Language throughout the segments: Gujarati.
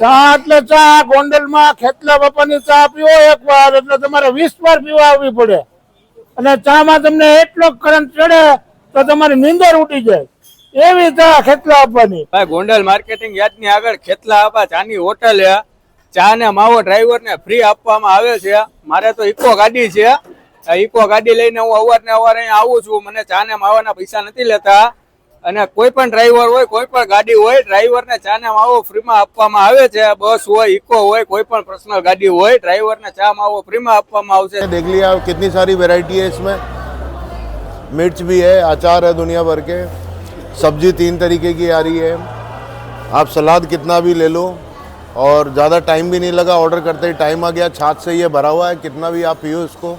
ચા એટલે ચા, ગોંડલમાં ખેતલા બાપાની ચા પીવો એક વાર એટલે તમારે વીસ વાર પીવા આવવી પડે. અને ચામાં તમને એટલો કરંટ ચડે તો તમારી નીંદર ઉઠી જાય. એવી ચા ખેતલા આપવાની ભાઈ, ગોંડલ માર્કેટિંગ યાદની આગળ ખેતલા આપા ચાની હોટલ છે ચા ને માવો ડ્રાઈવર ને ફ્રી આપવામાં આવે છે. મારે તો ઇકો ગાડી છે. ઇકો ગાડી લઈને હું અવાર ને અવાર અહીંયા આવું છું. મને ચા ને માવાના પૈસા નથી લેતા. અને કોઈ પણ ડ્રાઈવર હોય કોઈ પણ ગાડી હોય ડ્રાઈવર ને ચા ને માવો ફ્રીમાં આપવામાં આવે છે બસ હોય ઇકો હોય કોઈ પણ પર્સનલ ગાડી હોય ડ્રાઈવર ને ચા માવો ફ્રીમાં આપવામાં આવશે देख लिया कितनी सारी वैरायटी है इसमें मिर्च भी है अचार है दुनिया भर के सब्जी तीन तरीके की आ रही है आप सलाद कितना भी ले लो और ज़्यादा टाइम भी नहीं लगा ऑर्डर करते ही टाइम आ गया छाछ से ये भरा हुआ है कितना भी आप पियो इसको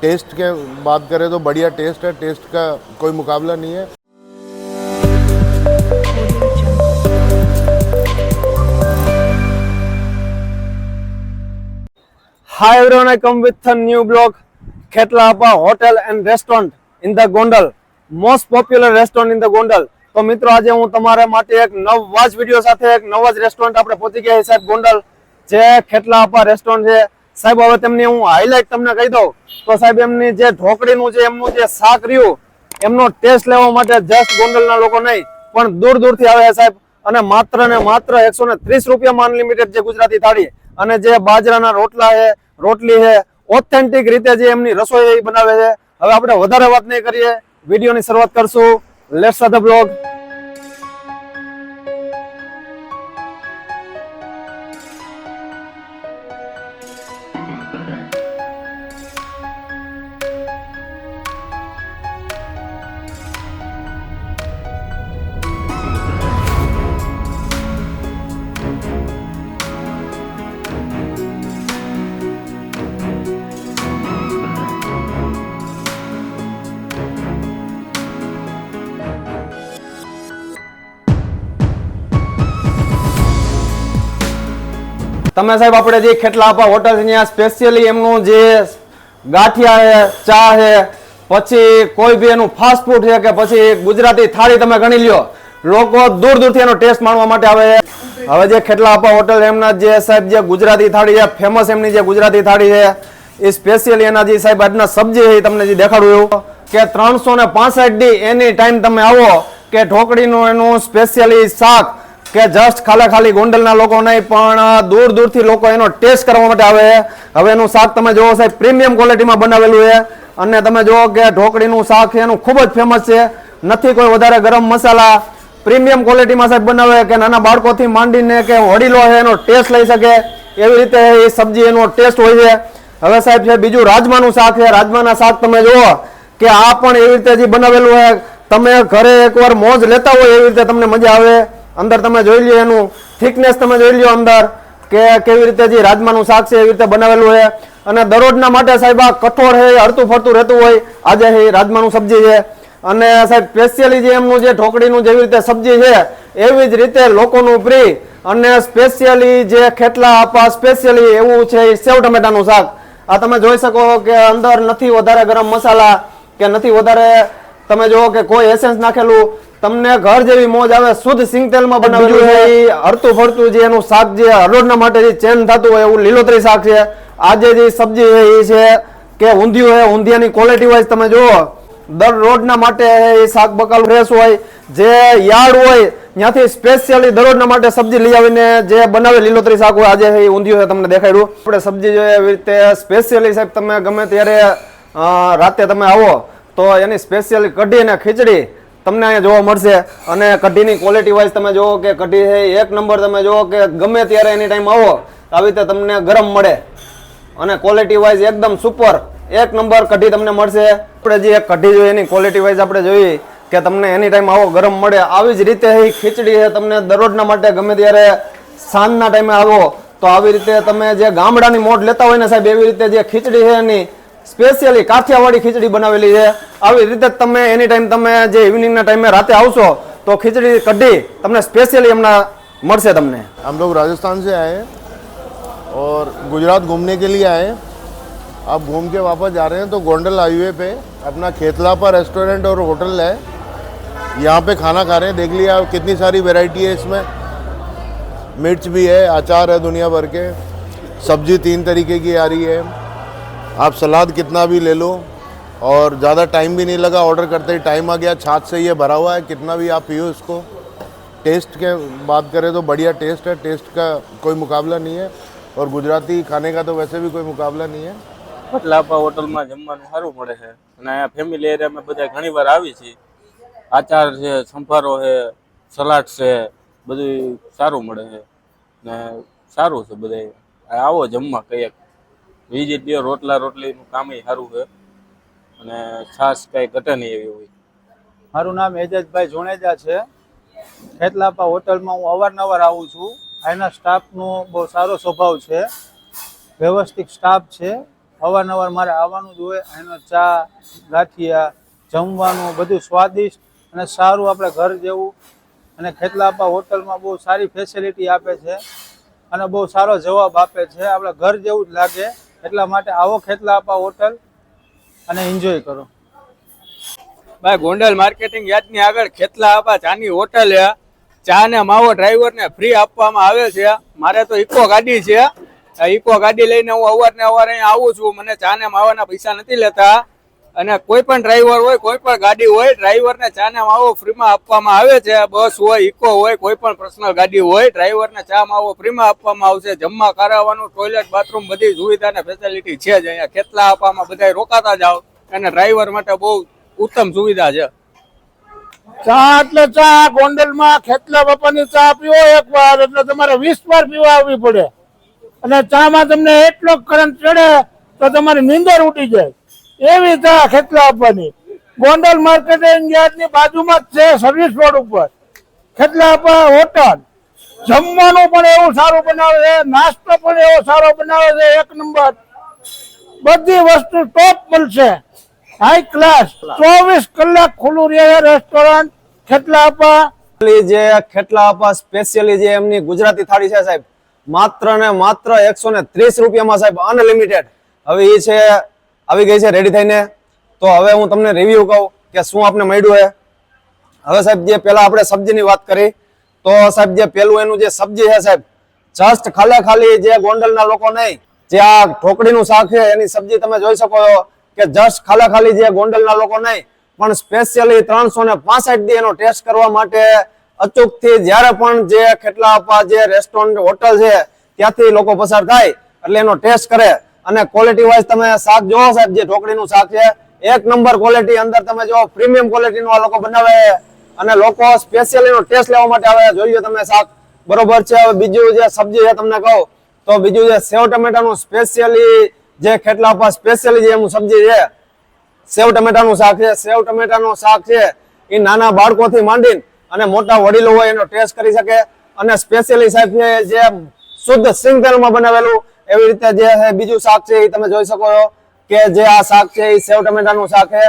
टेस्ट के बात करें तो बढ़िया टेस्ट है टेस्ट का कोई मुकाबला नहीं है Hi everyone, I come with a new blog, Khetla Appa Hotel and Restaurant in the Gondal, most popular restaurant in the Gondal. તો મિત્રો આજે હું તમારા માટે એક નવા જ વીડિયો સાથે એક નવા જ રેસ્ટોરન્ટ આપણે પહોંચી ગયા સાહેબ ગોંડલ જે ખેટલા આપા રેસ્ટોરન્ટ છે. સાહેબ હવે તેમની હું હાઇલાઇટ તમને કહી દઉં. તો સાહેબ એમની જે ઢોકળીનું જે એમનું જે શાક રહ્યું એમનો ટેસ્ટ લેવા માટે જસ્ટ ગોંડલના લોકો નહીં પણ દૂર દૂરથી આવે સાહેબ. અને માત્ર ને માત્ર એકસો ને ત્રીસ રૂપિયામાં અનલિમિટેડ જે ગુજરાતી થાળી અને જે બાજરાના રોટલા છે રોટલી છે ઓથેન્ટિક રીતે જે એમની રસોઈ બનાવે છે. હવે આપણે વધારે વાત નહીં કરીએ. વિડીયોની શરૂઆત કરશું. લેટ્સ બ્લોગ તમે સાહેબ, આપણે જે ખેટલા આપા હોટલ છે, ત્યાં સ્પેશિયલી એમનું જે ગાંઠિયા છે, ચા છે, પછી કોઈ બી એનું ફાસ્ટ ફૂડ છે કે પછી ગુજરાતી થાળી તમે ગણી લ્યો, લોકો દૂર દૂરથી એનો ટેસ્ટ માણવા માટે આવે હવે જે ખેટલા આપા હોટલ એમના જે સાહેબ, જે ગુજરાતી થાળી છે ફેમસ એમની જે ગુજરાતી થાળી છે, એ સ્પેશિયલી એના જે સાહેબ, આજના સબ્જી છે તમને જે દેખાડું એવું કે ત્રણસો ને પાસઠ ડી એની ટાઈમ તમે આવો કે ઢોકળીનું એનું સ્પેશિયલી શાક કે જસ્ટ ખાલી ખાલી ગોંડલના લોકો નહીં, પણ દૂર દૂરથી લોકો એનો ટેસ્ટ કરવા માટે આવે. હવે એનું શાક તમે જોવો સાહેબ પ્રીમિયમ ક્વોલિટીમાં બનાવેલું છે. અને તમે જુઓ કે ઢોકળીનું શાક છે, એનું ખૂબ જ ફેમસ છે. નથી કોઈ વધારે ગરમ મસાલા. પ્રીમિયમ ક્વોલિટીમાં સાહેબ બનાવે કે નાના બાળકોથી માંડીને કે વડીલો છે, એનો ટેસ્ટ લઈ શકે. એવી રીતે એ સબ્જી એનો ટેસ્ટ હોય છે. હવે સાહેબ છે, બીજું રાજમાનું શાક છે. રાજમાના શાક તમે જુઓ કે આ પણ એવી રીતે જે બનાવેલું હોય તમે ઘરે એકવાર મોજ લેતા હોય એવી રીતે તમને મજા આવે. અંદર તમે જોઈ લ્યો એનું થિકનેસ તમે જોઈ લ્યો અંદર, કે કેવી રીતે જે રાજમાનું શાક છે એવી રીતે બનાવેલું છે. અને દરરોજના માટે સાહેબ આ કઠોળ છે હરતું ફરતું રહેતું હોય. આજે એ રાજમાનું સબ્જી છે. અને સાહેબ સ્પેશિયલી જે એમનું જે ઢોકળીનું જેવી રીતે સબ્જી છે, એવી જ રીતે લોકોનું પ્રિય અને સ્પેશિયલી જે ખેટલા આપા સ્પેશિયલી એવું છે એ સેવ ટમેટાનું શાક. આ તમે જોઈ શકો કે અંદર નથી વધારે ગરમ મસાલા, કે નથી વધારે તમે જુઓ કે કોઈ એસેન્સ નાખેલું તમને ઘર જેવી મોજ આવે શુદ્ધ સિંગ તેલમાં બનાવેલું છે એ હરતું ફરતું જે એનું શાક જે હરોડના માટે જે ચેન થતું હોય એવું લીલોતરી શાક છે. આજે જે સબ્જી છે એ છે કે ઊંધિયું છે ઊંધિયાની ક્વોલિટી વાઇઝ તમે જુઓ. દર રોડના માટે એ શાક બકાલ ફ્રેશ હોય. જે યાર્ડ હોય ત્યાંથી સ્પેશિયલી દરરોજના માટે સબ્જી લઈ આવીને જે બનાવે લીલોતરી શાક હોય આજે એ ઊંધિયું છે તમને દેખાડ્યું. આપણે સબ્જી જોઈએ એવી રીતે સ્પેશિયલી સાહેબ તમે ગમે ત્યારે રાતે તમે આવો તો એની સ્પેશિયલી કઢી અને ખીચડી તમને અહીંયા જોવા મળશે. અને કઢીની ક્વોલિટી વાઇઝ તમે જુઓ કે કઢી છે, એક નંબર તમે જુઓ કે ગમે ત્યારે એની ટાઈમ આવો, આવી રીતે તમને ગરમ મળે. અને ક્વોલિટી વાઇઝ એકદમ સુપર એક નંબર કઢી તમને મળશે. આપણે જે એક કઢી જોઈએ એની ક્વોલિટી વાઇઝ આપણે જોઈએ કે તમને એની ટાઈમ આવો ગરમ મળે. આવી જ રીતે એ ખીચડી છે તમને દરરોજના માટે ગમે ત્યારે સાંજના ટાઈમે આવો. તો આવી રીતે તમે જે ગામડાની મોઢ લેતા હોય ને સાહેબ, એવી રીતે જે ખીચડી છે એની સ્પેશિયલી કાઠિયાવાડી ખીચડી બનાવેલી છે આવી રીતે જ તમે એની ટાઈમ તમે જે ઇવનિંગના ટાઈમે રાતે આવશો તો ખીચડી કઢી તમને સ્પેશિયલી એમના મળશે તમને हम लोग राजस्थान से आए हैं और गुजरात घूमने के लिए आए हैं आप घूम के वापस जा रहे हैं तो गोंडल हाईवे पे अपना खेतलापा रेस्टोरेंट और होटल है यहाँ पे खाना खा रहे हैं देख लिया कितनी सारी वैरायटी है इसमें मिर्च भी है अचार है दुनिया भर के सब्जी तीन तरीके की आ रही है आप सलाद कितना भी ले लो और ज़्यादा टाइम भी नहीं लगा ऑर्डर करते ही टाइम आ गया छाछ से ये भरा हुआ है कितना भी आप पियो इसको टेस्ट के बात करें तो बढ़िया टेस्ट है टेस्ट का कोई मुकाबला नहीं है और गुजराती खाने का तो वैसे भी कोई मुकाबला नहीं है લાપા હોટલમાં જમવાનું સારું મળે છે અને અહીંયા ફેમિલી એરિયામાં બધા ઘણી વાર આવી છીએ આચાર છે સંભારો છે સલાડ છે બધું સારું મળે છે ને સારું છે બધે આવો જમવા કંઈક વિઝિટ દો રોટલા રોટલીનું કામ સારું છે. અને છાશ કાંઈ ઘટે નહીં એવી હોય. મારું નામ એજાજભાઈ જોણેજા છે. ખેતલાપા હોટલમાં હું અવારનવાર આવું છું. અહીંના સ્ટાફનો બહુ સારો સ્વભાવ છે. વ્યવસ્થિત સ્ટાફ છે. અવારનવાર મારે આવવાનું જ હોય. અહીંનો ચા, ગાંઠિયા, જમવાનું બધું સ્વાદિષ્ટ અને સારું આપણે ઘર જેવું. અને ખેતલાપા હોટલમાં બહુ સારી ફેસિલિટી આપે છે. અને બહુ સારો જવાબ આપે છે. આપણે ઘર જેવું જ લાગે. એટલા માટે આવો ખેતલાપા હોટલ અને એન્જોય કરો. ભાઈ, ગોંડલ માર્કેટિંગ યાદની આગળ ખેતલા આપા, ચાની હોટલ છે ચા ને માવો ડ્રાઈવર ને ફ્રી આપવામાં આવે છે. મારે તો ઇકો ગાડી છે. ઇકો ગાડી લઈને હું અવારને અવાર અહીંયા આવું છું. મને ચા ને માવાના પૈસા નથી લેતા. અને કોઈ પણ ડ્રાઈવર હોય, કોઈ પણ ગાડી હોય ડ્રાઈવરને ચા ને માવો ફ્રીમાં આપવામાં આવે છે. બસ હોય, ઇકો હોય, કોઈ પણ પર્સનલ ગાડી હોય ડ્રાઈવરને ચા માવો ફ્રીમાં આપવામાં આવશે. જમવા કરાવવાનું ટોયલેટ બાથરૂમ બધી સુવિધા ને ફેસિલિટી છે જ અહીંયા. ખેતલા આપવામાં બધા રોકાતા જાવ અને ડ્રાઈવર માટે બહુ ઉત્તમ સુવિધા છે. ચા એટલે ચા, ગોંડલમાં ખેતલા બાપાની ચા પીવો એક વાર એટલે તમારે વીસ વાર પીવા આવવી પડે. અને ચામાં તમને એટલો કરંટ ચડે તો તમારી નીંદર ઉઠી જાય. એવી ચા ખેતલા આપવાની. ગોંડલ માર્કેટિંગ યાર્ડની બાજુમાં જ છે સર્વિસ રોડ ઉપર. ખેતલા આપવા હોટલ. જમવાનું પણ એવું સારું બનાવે છે, નાસ્તો પણ એવો સારો બનાવે છે, એક નંબર. બધી વસ્તુ ટોપ મળશે. હાઈ ક્લાસ ચોવીસ કલાક ખુલ્લું રહે રેસ્ટોરન્ટ ખેતલા આપા જે ખેટલા આપા સ્પેશિયલી જે એમની ગુજરાતી થાળી છે સાહેબ, માત્ર ને માત્ર એકસો ને ત્રીસ રૂપિયામાં સાહેબ અનલિમિટેડ હવે એ છે આવી ગઈ છે રેડી થઈને? તો હવે હું તમને રિવ્યુ કહું કે શું આપને મળ્યું છે? હવે સાહેબ, જે પહેલાં આપણે સબ્જીની વાત કરી, તો સાહેબ, જે પેલું એનું જે સબ્જી છે સાહેબ જસ્ટ ખાલે ખાલી જે ગોંડલના લોકો નહીં, જે આ ઢોકળીનું શાક છે, એની સબ્જી તમે જોઈ શકો છો કે જસ્ટ ખાલે ખાલી જે ગોંડલના લોકો નહીં, પણ સ્પેશિયલી ત્રણસો ને પાસઠ દી એનો ટેસ્ટ કરવા માટે અચૂકથી જ્યારે પણ જે ખેટલા જે રેસ્ટોરન્ટ હોટલ છે, ત્યાંથી લોકો પસાર થાય, એટલે એનો ટેસ્ટ કરે. અને ક્વોલિટી વાઇઝ તમે શાક જોવો સાહેબ, જે ઢોકળીનું શાક છે, એક નંબર ક્વોલિટી અંદર તમે જો પ્રીમિયમ ક્વોલિટીનું આ લોકો બનાવે અને લોકો સ્પેશિયલ એનો ટેસ્ટ લેવા માટે આવે જોઈએ તમે શાક. બરોબર છે. હવે બીજું જે સબ્જી છે તમને કહું, તો બીજું જે સેવ ટમેટાનું સ્પેશિયલી જે ખેટલા પર સ્પેશિયલી જે એનું સબ્જી છે, સેવ ટમેટાનું શાક છે. સેવ ટમેટાનું શાક છે, એ નાના બાળકોથી માંડીને અને મોટા વડીલો હોય એનો ટેસ્ટ કરી શકે. અને સ્પેશિયલી સાહેબ જે શુદ્ધ સિંગ તેલમાં બનાવેલું એવી રીતે જે છે, બીજું શાક છે એ તમે જોઈ શકો છો કે જે આ શાક છે એ સેવ ટમેટાનું શાક છે.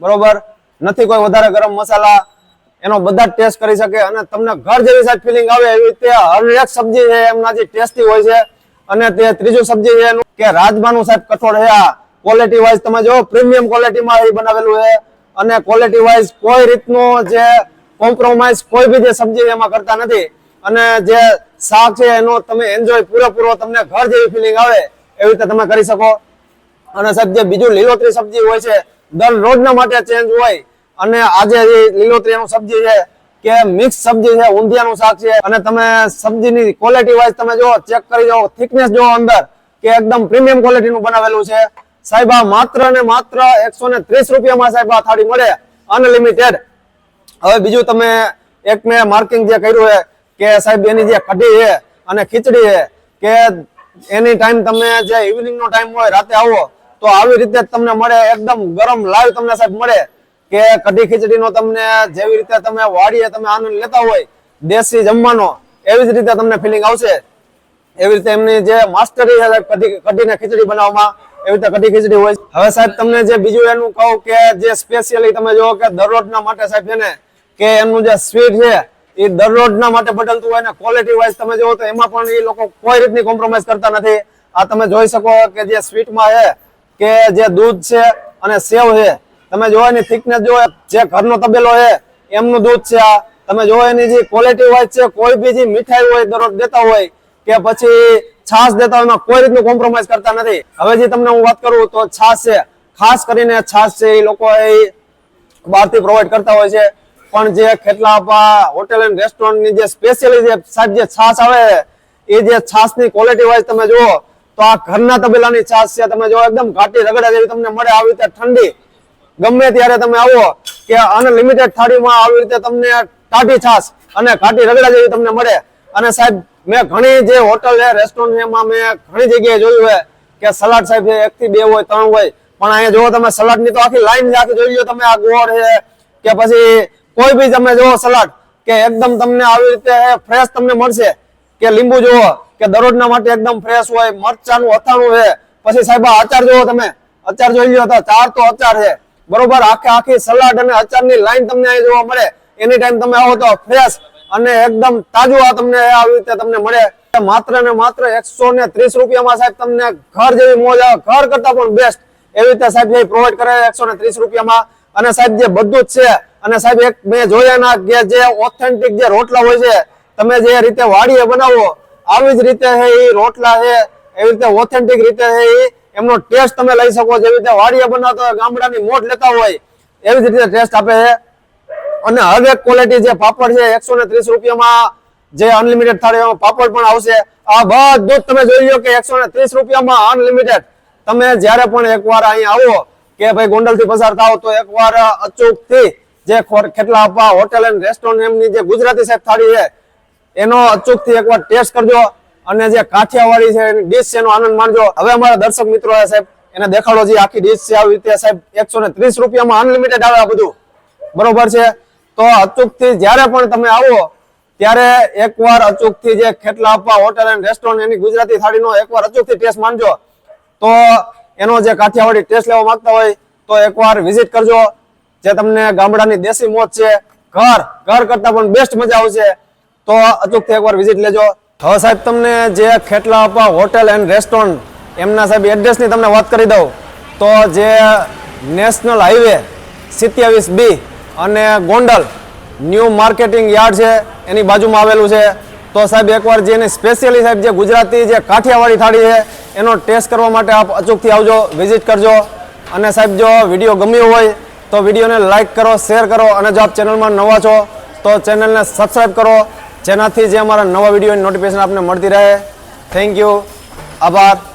બરોબર? નથી કોઈ વધારે ગરમ મસાલા. એનો બધા ટેસ્ટ કરી શકે અને તમને ઘર જેવી સાહેબ ફિલિંગ આવે એવી રીતે હરેક સબ્જી છે, એમના જે ટેસ્ટી હોય છે. અને તે ત્રીજું સબ્જી છે કે રાજમાનું સાહેબ કઠોળ છે આ. ક્વોલિટી વાઇઝ તમે જો પ્રીમિયમ ક્વોલિટીમાં એ બનાવેલું છે. અને ક્વોલિટી વાઇઝ કોઈ રીતનું જે કોમ્પ્રોમાઇઝ કોઈ બી જે સબ્જી એમાં કરતા નથી. અને જે શાક છે એનો તમે એન્જોય પૂરેપૂરો તમને ઘર જેવી ફિલિંગ આવે એવી રીતે તમે કરી શકો. અને સાહેબ, જે બીજું લીલોતરી સબ્જી હોય છે દરરોજના માટે ચેન્જ હોય. અને આજે જે લીલોતરી સબ્જી છે, કે મિક્સ સબ્જી છે, ઊંધિયાનું શાક છે. અને તમે સબ્જીની ક્વોલિટી વાઇઝ તમે જો ચેક કરી જાઓ થિકનેસ જો અંદર, કે એકદમ પ્રીમિયમ ક્વોલિટીનું બનાવેલું છે. સાહેબ, આ માત્ર ને માત્ર એકસો ને ત્રીસ રૂપિયામાં સાહેબ આ થાળી મળે અનલિમિટેડ હવે બીજું તમે એક મેં માર્કિંગ જે કર્યું છે કે સાહેબ, એની જે કઢી છે અને ખીચડી છે, કે એની ટાઈમ તમે જે ઇવનિંગ નો ટાઈમ હોય, રાતે આવો, તો આવી રીતે તમને મળે, એકદમ ગરમ લાઈવ તમને સાહેબ મળે. કે કઢી ખીચડીનો તમને જેવી રીતે તમે વાડીએ તમે આનંદ લેતા હોય, દેશી જમવાનો, એવી જ રીતે તમને ફિલિંગ આવશે. એવી રીતે એમની જે માસ્ટરી છે સાહેબ, કઢી, કઢીને ખીચડી બનાવવામાં, એવી રીતે કઢી ખીચડી હોય. હવે સાહેબ, તમને જે બીજું એનું કહું કે જે સ્પેશિયલી તમે જો કે દરરોજના માટે સાહેબ, છે ને, કે એમનું જે સ્વીટ છે એ દરરોજના માટે બદલતું હોય ને ક્વોલિટી વાઇઝ તમે જોવો તો એમાં પણ એ લોકો કોઈ રીતની કોમ્પ્રોમાઇઝ કરતા નથી. આ તમે જોઈ શકો કે જે સ્વીટમાં છે, કે જે દૂધ છે અને સેવ છે, તમે જોવાની થિકનેસ જો જે ઘરનો તબેલો છે, એમનું દૂધ છે આ. તમે જોવો એની જે ક્વોલિટી વાઇઝ છે, કોઈ બી જે મીઠાઈ હોય દરરોજ દેતા હોય, કે પછી છાશ દેતા હોય કોઈ રીતનું કોમ્પ્રોમાઇઝ કરતા નથી. હવે જે તમને હું વાત કરું તો છાશ છે. ખાસ કરીને છાશ છે એ લોકો એ બહારથી પ્રોવાઈડ કરતા હોય છે. પણ જે ખેતલાપા હોટેલ એન્ડ રેસ્ટોરન્ટની જે સ્પેશિયલી જે સાહેબ જે છાશ આવે, એ જે છાશની ક્વોલિટી વાઇઝ તમે જુઓ, તો આ ઘરના તબેલાની છાશ છે, તમે જો એકદમ ઘાટી રગડા જેવી તમને મળે આવી રીતે ઠંડી. ગમે ત્યારે તમે આવો કે અનલિમિટેડ થાળીમાં આવી રીતે તમને ટાટી છાશ અને ઘાટી રગડા જેવી તમને મળે. અને સાહેબ, મેં ઘણી જે હોટલ છે રેસ્ટોરન્ટ એમાં મેં ઘણી જગ્યાએ જોયું હોય કે સલાડ સાહેબ એક થી બે હોય, ત્રણ હોય, પણ અહીંયા જુઓ તમે સલાડની તો આખી લાઈન આખી જોઈ લો તમે, આ ગોળ છે, કે પછી કોઈ બી તમે જુઓ સલાડ કે એકદમ તમને આવી રીતે ફ્રેશ તમને મળશે. કે લીંબુ જુઓ કે દરરોજના માટે એકદમ ફ્રેશ હોય, મરચાનું અથાણું છે. પછી સાહેબ આચાર જુઓ તમે. અચાર જોઈ લો તો ચાર તો અચાર છે. બરોબર, આખે આખી સલાડ અને અચારની લાઈન તમને અહીં જોવા મળે. એની ટાઈમ તમે આવો તો ફ્રેશ અને એકદમ તાજું આ તમને આવી રીતે તમને મળે. માત્ર ને માત્ર એકસો ને ત્રીસ રૂપિયામાં સાહેબ તમને ઘર જેવી મોજ આવે. ઘર કરતા પણ બેસ્ટ એવી રીતે સાહેબ પ્રોવાઈડ કરે એકસો ને ત્રીસ રૂપિયામાં. અને સાહેબ જે બધું જ છે, અને સાહેબ એક મેં જોયા ના કે જે ઓથેન્ટિક જે રોટલા હોય છે, તમે જે રીતે વાડીએ બનાવો, આવી જ રીતે છે એ રોટલા છે એવી રીતે ઓથેન્ટિક રીતે છે એ એમનો ટેસ્ટ તમે લઈ શકો, જેવી રીતે વાડીએ બનાવતા હોય, ગામડાની મોટ લેતા હોય, એવી જ રીતે ટેસ્ટ આપે છે અને હરેક ક્વોલિટી જે પાપડ છે, એકસો ને ત્રીસ રૂપિયામાં, જે અનલિમિટેડ થાળીમાં પાપડ પણ આવશે. આ બધું તમે જોઈ લો કે એકસો ને ત્રીસ રૂપિયામાં અનલિમિટેડ તમે જ્યારે પણ એકવાર અહીં આવો કે ભાઈ ગોંડલથી પસાર થાવ તો એકવાર અચૂકથી જે ખોર- ખેટલા આપવા હોટેલ એન્ડ રેસ્ટોરન્ટ એમની જે ગુજરાતી સાહેબ થાળી છે, એનો અચૂકથી એકવાર ટેસ્ટ કરજો અને જે કાઠિયાવાડી છે એની ડીશ છે એનો આનંદ માણજો. હવે અમારા દર્શક મિત્રો સાહેબ, એને દેખાડો જે, આખી ડીશ છે, આવી રીતે, સાહેબ, એકસો ને ત્રીસ રૂપિયામાં અનલિમિટેડ આવે બધું. બરોબર છે? તો અચૂકથી જ્યારે પણ તમે આવો, ત્યારે એકવાર અચૂકથી જે ખેટલા આપવા હોટેલ એન્ડ રેસ્ટોરન્ટ એની ગુજરાતી થાળીનો એકવાર અચૂકથી ટેસ્ટ માનજો તો એનો જે કાઠિયાવાડી ટેસ્ટ લેવા માંગતા હોય તો એકવાર વિઝિટ કરજો. જે તમને ગામડાની દેશી મોજ છે, ઘર ઘર કરતા પણ બેસ્ટ મજા આવશે. તો અચૂકથી એકવાર વિઝિટ લેજો. હવે સાહેબ, તમને જે ખેટલા આપવા હોટેલ એન્ડ રેસ્ટોરન્ટ એમના સાહેબ એડ્રેસની તમને વાત કરી દઉં. તો જે નેશનલ હાઈવે સિત્યાવીસ બી અને ગોંડલ ન્યૂ માર્કેટિંગ યાર્ડ છે, એની બાજુમાં આવેલું છે. તો સાહેબ, એકવાર જેની સ્પેશિયલી સાહેબ જે ગુજરાતી જે કાઠિયાવાડી થાળી છે, એનો ટેસ્ટ કરવા માટે આપ અચૂકથી આવજો વિઝિટ કરજો. અને સાહેબ, જો વીડિયો ગમ્યો હોય, તો વિડીયોને લાઇક કરો શેર કરો. અને જો આપ ચેનલમાં નવા છો, તો ચેનલને સબસ્ક્રાઈબ કરો. જેનાથી જે અમારા નવા વિડીયોની નોટિફિકેશન આપને મળતી રહે. થેન્ક યુ આભાર.